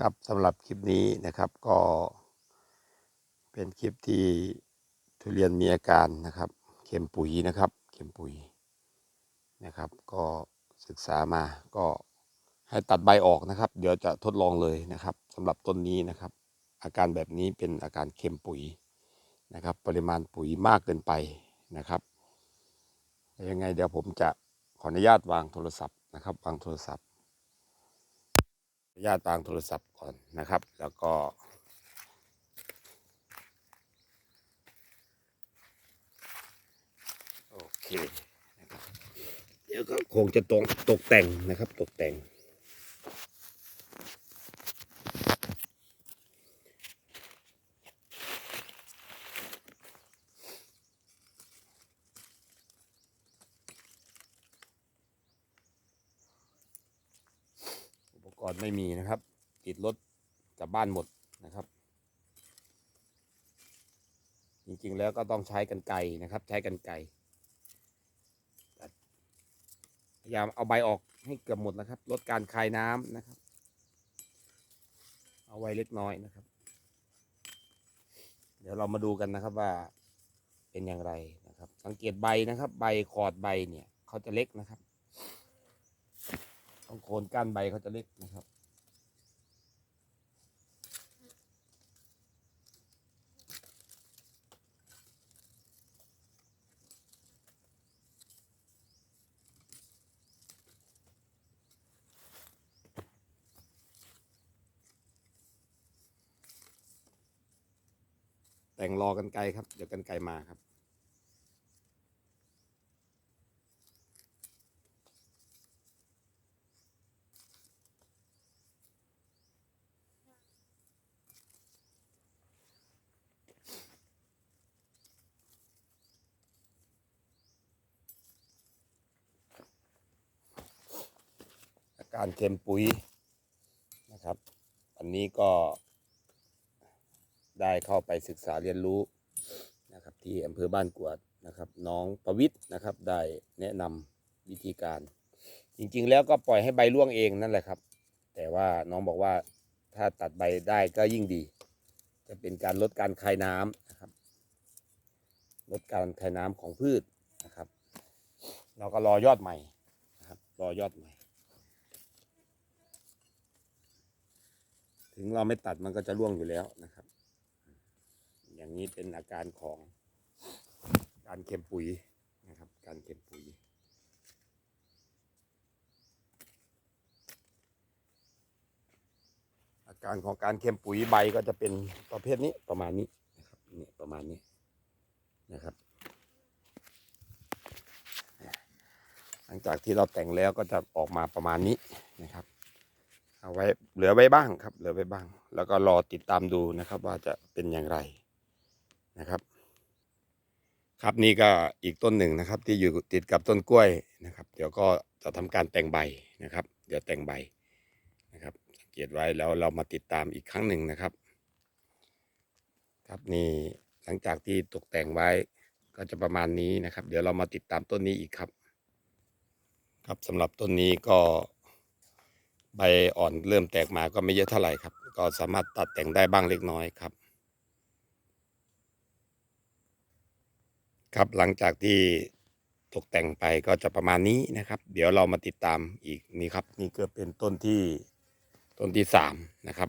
ครับสำหรับคลิปนี้นะครับก็เป็นคลิปที่ทุเรียนมีอาการนะครับ เข็มปุ๋ยนะครับ เข็มปุ๋ยนะครับ ก็ศึกษามาก็ให้ตัดใบออกนะครับ เดี๋ยวจะทดลองเลยนะครับสำหรับต้นนี้นะครับ อาการแบบนี้เป็นอาการเค็มปุ๋ยนะครับ ปริมาณปุ๋ยมากเกินไปนะครับยังไงเดี๋ยวผมจะขออนุญาตวางโทรศัพท์นะครับ วางโทรศัพท์ ญาตวางโทรศัพท์ก่อนนะครับ แล้วก็ โอเคนะครับเดี๋ยวก็คงจะตกตกแต่งนะครับ ตกแต่ง กรณ์ไม่มีนะครับ ติดรถกลับบ้านหมดนะครับ จริงๆแล้วก็ต้องใช้กันไกรนะครับ ใช้กันไกรตัดพยายามเอาใบออกให้เกือบหมดนะครับ ลดการคายน้ำนะครับ เอาไว้เล็กน้อยนะครับ เดี๋ยวเรามาดูกันนะครับว่าเป็นอย่างไรนะครับ สังเกตใบนะครับ ใบขอดใบเนี่ยเขาจะเล็กนะครับ ต้องโคนก้านใบเขาจะเล็กนะครับแต่งรอกันไกลครับ เดี๋ยวกันไกลมาครับ การเค็มปุ๋ยนะครับอันนี้ก็ได้เข้าไปศึกษาเรียนรู้นะครับที่อำเภอบ้านกวดนะครับ น้องประวิทย์นะครับได้แนะนำวิธีการ จริงๆแล้วก็ปล่อยให้ใบร่วงเองนั่นแหละครับ แต่ว่าน้องบอกว่าถ้าตัดใบได้ก็ยิ่งดี จะเป็นการลดการคายน้ำนะครับ ลดการคายน้ำของพืชนะครับ เราก็รอยอดใหม่นะครับ รอยอดใหม่ งเราไม่ตัดมันก็จะร่วงอยู่แล้วนะครับ อย่างนี้เป็นอาการของการเค็มปุ๋ยนะครับ การเค็มปุ๋ย อาการของการเค็มปุ๋ยใบก็จะเป็นประเภทนี้ประมาณนี้นะครับนี่ประมาณนี้นะครับหลังจากที่เราแต่งแล้วก็จะออกมาประมาณนี้นะครับ ไว้เหลือไว้บ้างครับ เหลือไว้บ้าง แล้วก็รอติดตามดูนะครับ ว่าจะเป็นอย่างไรนะครับ ครับนี่ก็อีกต้นหนึ่งนะครับ ที่อยู่ติดกับต้นกล้วยนะครับ เดี๋ยวก็จะทำการแต่งใบนะครับ เดี๋ยวแต่งใบนะครับสังเกตไว้แล้วเรามาติดตามอีกครั้งหนึ่งนะครับ ครับนี่หลังจากที่ตกแต่งไว้ก็จะประมาณนี้นะครับ เดี๋ยวเรามาติดตามต้นนี้อีกครับ ครับสำหรับต้นนี้ก็ ใบอ่อนเริ่มแตกมาก็ไม่เยอะเท่าไหร่ครับ ก็สามารถตัดแต่งได้บ้างเล็กน้อยครับ ครับหลังจากที่ตกแต่งไปก็จะประมาณนี้นะครับ เดี๋ยวเรามาติดตามอีกนี่ครับ นี่ก็เป็นต้นที่ต้นที่สามนะครับ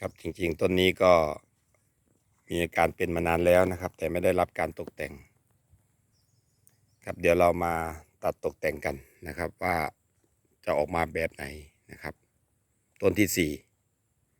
ครับจริงๆต้นนี้ก็มีอาการเป็นมานานแล้วนะครับ แต่ไม่ได้รับการตกแต่ง ครับเดี๋ยวเรามาตัดตกแต่งกันนะครับว่า จะออกมาแบบไหนนะครับ ต้นที่สี่